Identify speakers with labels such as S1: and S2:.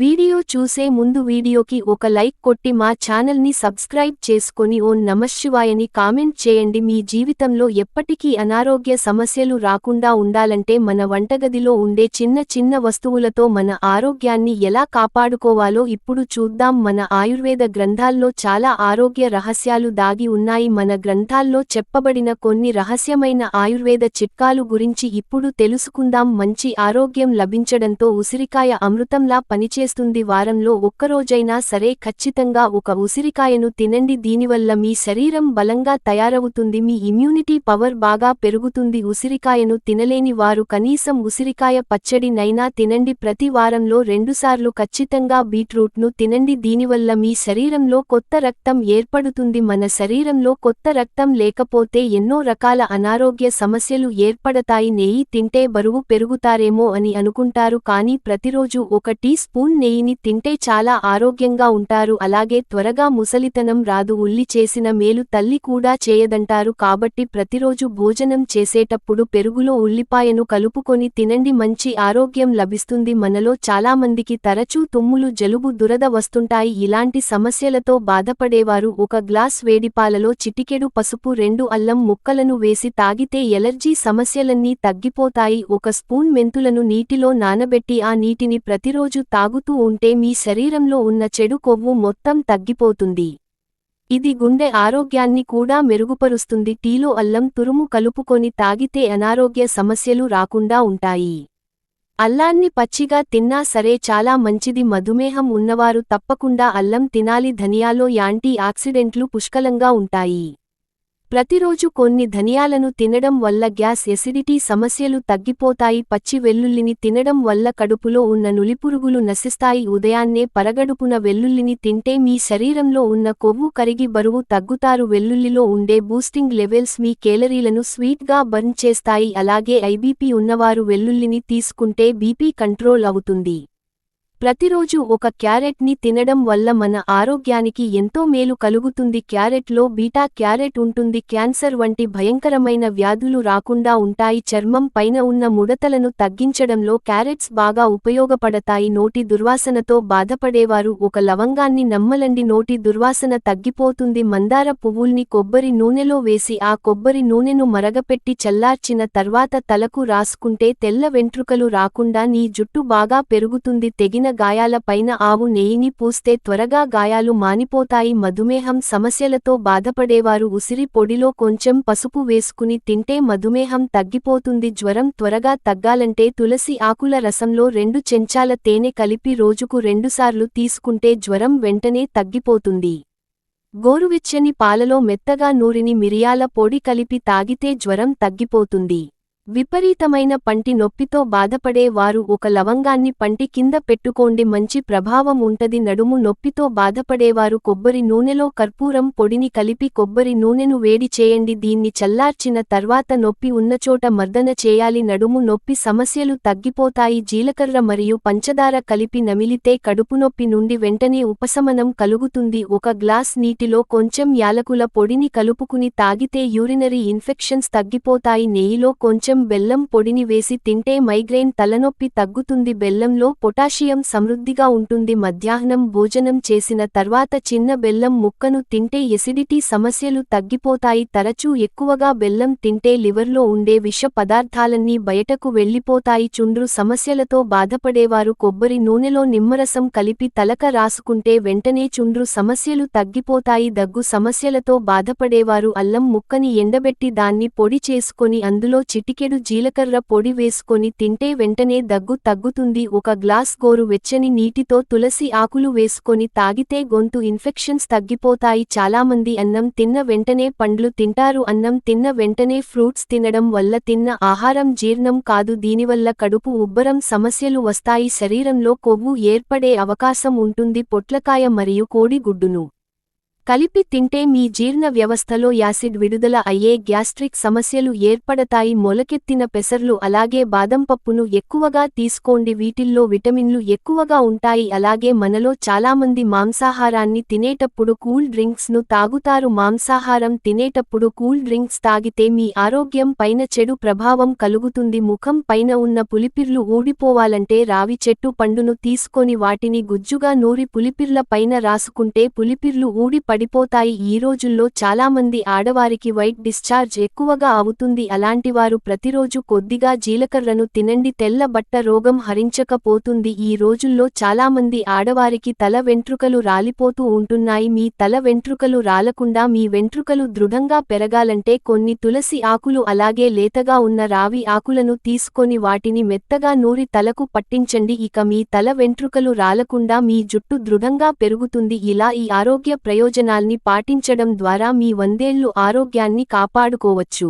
S1: Video చూసే ముందు వీడియోకి ఒక లైక్ కొట్టి మా ఛానల్ని సబ్స్క్రైబ్ చేసుకొని ఓం నమశివాయని కామెంట్ చేయండి. మీ జీవితంలో ఎప్పటికీ అనారోగ్య సమస్యలు రాకుండా ఉండాలంటే మన వంటగదిలో ఉండే చిన్న చిన్న వస్తువులతో మన ఆరోగ్యాన్ని ఎలా కాపాడుకోవాలో ఇప్పుడు చూద్దాం. మన ఆయుర్వేద గ్రంథాల్లో చాలా ఆరోగ్య రహస్యాలు దాగి ఉన్నాయి. మన గ్రంథాల్లో చెప్పబడిన కొన్ని రహస్యమైన ఆయుర్వేద చిట్కాలు గురించి ఇప్పుడు తెలుసుకుందాం. మంచి ఆరోగ్యం లభించడంతో ఉసిరికాయ అమృతంలా పనిచేస్తుంది వారంలో ఒక్కరోజైనా సరే ఖచ్చితంగా ఒక ఉసిరికాయను తినండి. దీనివల్ల మీ శరీరం బలంగా తయారవుతుంది. మీ ఇమ్యూనిటీ పవర్ బాగా పెరుగుతుంది. ఉసిరికాయను తినలేని వారు కనీసం ఉసిరికాయ పచ్చడినైనా తినండి. ప్రతి వారంలో రెండుసార్లు ఖచ్చితంగా బీట్రూట్ను తినండి. దీనివల్ల మీ శరీరంలో కొత్త రక్తం ఏర్పడుతుంది. మన శరీరంలో కొత్త రక్తం లేకపోతే ఎన్నో రకాల అనారోగ్య సమస్యలు ఏర్పడతాయి. నెయ్యి తింటే బరువు పెరుగుతారేమో అని అనుకుంటారు. కానీ ప్రతిరోజు ఒక టీ స్పూన్ నెయ్యిని తింటే చాలా ఆరోగ్యంగా ఉంటారు. అలాగే త్వరగా ముసలితనం రాదు. ఉల్లి చేసిన మేలు తల్లి కూడా చేయదంటారు. కాబట్టి ప్రతిరోజు భోజనం చేసేటప్పుడు పెరుగులో ఉల్లిపాయను కలుపుకొని తినండి. మంచి ఆరోగ్యం లభిస్తుంది. మనలో చాలామందికి తరచూ తుమ్ములు జలుబు దురద వస్తుంటాయి. ఇలాంటి సమస్యలతో బాధపడేవారు ఒక గ్లాస్ వేడిపాలలో చిటికెడు పసుపు రెండు అల్లం ముక్కలను వేసి తాగితే ఎలర్జీ సమస్యలన్నీ తగ్గిపోతాయి. ఒక స్పూన్ మెంతులను నీటిలో నానబెట్టి ఆ నీటిని ప్రతిరోజు తాగుతూ ఉంటే మీ శరీరంలో ఉన్న చెడు కొవ్వు మొత్తం తగ్గిపోతుంది. ఇది గుండె ఆరోగ్యాన్ని కూడా మెరుగుపరుస్తుంది. టీలో అల్లం తురుము కలుపుకొని తాగితే అనారోగ్య సమస్యలు రాకుండా ఉంటాయి. అల్లాన్ని పచ్చిగా తిన్నా సరే చాలా మంచిది. మధుమేహం ఉన్నవారు తప్పకుండా అల్లం తినాలి. ధనియాలో యాంటీ ఆక్సిడెంట్లు పుష్కలంగా ఉంటాయి. ప్రతిరోజు కొన్ని ధనియాలను తినడం వల్ల గ్యాస్ ఎసిడిటీ సమస్యలు తగ్గిపోతాయి. పచ్చి వెల్లుల్లిని తినడం వల్ల కడుపులో ఉన్న నులిపురుగులు నశిస్తాయి. ఉదయాన్నే పరగడుపున వెల్లుల్లిని తింటే మీ శరీరంలో ఉన్న కొవ్వు కరిగి బరువు తగ్గుతారు. వెల్లుల్లిలో ఉండే బూస్టింగ్ లెవెల్స్ మీ కేలరీలను స్వీట్గా బర్న్ చేస్తాయి. అలాగే ఐబీపీ ఉన్నవారు వెల్లుల్లిని తీసుకుంటే బీపీ కంట్రోల్ అవుతుంది. ప్రతిరోజు ఒక క్యారెట్ని తినడం వల్ల మన ఆరోగ్యానికి ఎంతో మేలు కలుగుతుంది. క్యారెట్లో బీటా క్యారెట్ ఉంటుంది. క్యాన్సర్ వంటి భయంకరమైన వ్యాధులు రాకుండా ఉంటాయి. చర్మం పైన ఉన్న ముడతలను తగ్గించడంలో క్యారెట్స్ బాగా ఉపయోగపడతాయి. నోటి దుర్వాసనతో బాధపడేవారు ఒక లవంగాన్ని నమ్మలండి. నోటి దుర్వాసన తగ్గిపోతుంది. మందార పువ్వుల్ని కొబ్బరి నూనెలో వేసి ఆ కొబ్బరి నూనెను మరగపెట్టి చల్లార్చిన తర్వాత తలకు రాసుకుంటే తెల్ల వెంట్రుకలు రాకుండా నీ జుట్టు బాగా పెరుగుతుంది. తెగిన గాయాల పైన ఆవు నెయ్యిని పూస్తే త్వరగా గాయాలు మానిపోతాయి. మధుమేహం సమస్యలతో బాధపడేవారు ఉసిరి పొడిలో కొంచెం పసుపు వేసుకుని తింటే మధుమేహం తగ్గిపోతుంది. జ్వరం త్వరగా తగ్గాలంటే తులసి ఆకుల రసంలో రెండు చెంచాల తేనె కలిపి రోజుకు రెండుసార్లు తీసుకుంటే జ్వరం వెంటనే తగ్గిపోతుంది. గోరువెచ్చని పాలలో మెత్తగా నూరిని మిరియాల పొడి కలిపి తాగితే జ్వరం తగ్గిపోతుంది. విపరీతమైన పంటి నొప్పితో బాధపడే వారు ఒక లవంగాన్ని పంటి కింద పెట్టుకోండి. మంచి ప్రభావం ఉంటది. నడుము నొప్పితో బాధపడేవారు కొబ్బరి నూనెలో కర్పూరం పొడిని కలిపి కొబ్బరి నూనెను వేడి చేయండి. దీన్ని చల్లార్చిన తర్వాత నొప్పి ఉన్నచోట మర్దన చేయాలి. నడుము నొప్పి సమస్యలు తగ్గిపోతాయి. జీలకర్ర మరియు పంచదార కలిపి నమిలితే కడుపునొప్పి నుండి వెంటనే ఉపశమనం కలుగుతుంది. ఒక గ్లాస్ నీటిలో కొంచెం యాలకుల పొడిని కలుపుకుని తాగితే యూరినరీ ఇన్ఫెక్షన్స్ తగ్గిపోతాయి. నెయ్యిలో కొంచెం కొంచెం బెల్లం పొడిని వేసి తింటే మైగ్రేన్ తలనొప్పి తగ్గుతుంది. బెల్లంలో పొటాషియం సమృద్ధిగా ఉంటుంది. మధ్యాహ్నం భోజనం చేసిన తర్వాత చిన్న బెల్లం ముక్కను తింటే ఎసిడిటీ సమస్యలు తగ్గిపోతాయి. తరచూ ఎక్కువగా బెల్లం తింటే లివర్లో ఉండే విష పదార్థాలన్నీ బయటకు వెళ్ళిపోతాయి చుండ్రు సమస్యలతో బాధపడేవారు కొబ్బరి నూనెలో నిమ్మరసం కలిపి తలక రాసుకుంటే వెంటనే చుండ్రు సమస్యలు తగ్గిపోతాయి. దగ్గు సమస్యలతో బాధపడేవారు అల్లం ముక్కని ఎండబెట్టి దాన్ని పొడి చేసుకొని అందులో చిటికి చిటికెడు జీలకర్ర పొడి వేసుకొని తింటే వెంటనే దగ్గు తగ్గుతుంది. ఒక గ్లాస్ గోరు వెచ్చని నీటితో తులసి ఆకులు వేసుకొని తాగితే గొంతు ఇన్ఫెక్షన్స్ తగ్గిపోతాయి. చాలామంది అన్నం తిన్న వెంటనే పండ్లు తింటారు. అన్నం తిన్న వెంటనే ఫ్రూట్స్ తినడం వల్ల తిన్న ఆహారం జీర్ణం కాదు. దీనివల్ల కడుపు ఉబ్బరం సమస్యలు వస్తాయి. శరీరంలో కొవ్వు ఏర్పడే అవకాశం ఉంటుంది. పొట్లకాయ మరియు కోడిగుడ్డును కలిపి తింటే మీ జీర్ణ వ్యవస్థలో యాసిడ్ విడుదల అయ్యే గ్యాస్ట్రిక్ సమస్యలు ఏర్పడతాయి. మొలకెత్తిన పెసర్లు అలాగే బాదం పప్పును ఎక్కువగా తీసుకోండి. వీటిల్లో విటమిన్లు ఎక్కువగా ఉంటాయి. అలాగే మనలో చాలామంది మాంసాహారాన్ని తినేటప్పుడు కూల్ డ్రింక్స్ను తాగుతారు. మాంసాహారం తినేటప్పుడు కూల్ డ్రింక్స్ తాగితే మీ ఆరోగ్యం పైన చెడు ప్రభావం కలుగుతుంది. ముఖం పైన ఉన్న పులిపిర్లు ఊడిపోవాలంటే రావి చెట్టు పండును తీసుకొని వాటిని గుజ్జుగా నూరి పులిపిర్ల పైన రాసుకుంటే పులిపిర్లు ఊడి పడిపోతాయి. ఈ రోజుల్లో చాలామంది ఆడవారికి వైట్ డిశ్చార్జ్ ఎక్కువగా అవుతుంది. అలాంటివారు ప్రతిరోజు కొద్దిగా జీలకర్రను తినండి. తెల్ల బట్ట రోగం హరించకపోతుంది. ఈ రోజుల్లో చాలామంది ఆడవారికి తల వెంట్రుకలు రాలిపోతూ ఉంటున్నాయి. మీ తల వెంట్రుకలు రాలకుండా మీ వెంట్రుకలు దృఢంగా పెరగాలంటే కొన్ని తులసి ఆకులు అలాగే లేతగా ఉన్న రావి ఆకులను తీసుకొని వాటిని మెత్తగా నూరి తలకు పట్టించండి. ఇక మీ తల వెంట్రుకలు రాలకుండా మీ జుట్టు దృఢంగా పెరుగుతుంది. ఇలా ఈ ఆరోగ్య ప్రయోజనాల్ని పాటించడం ద్వారా మీ వందేళ్ళు ఆరోగ్యాన్ని కాపాడుకోవచ్చు.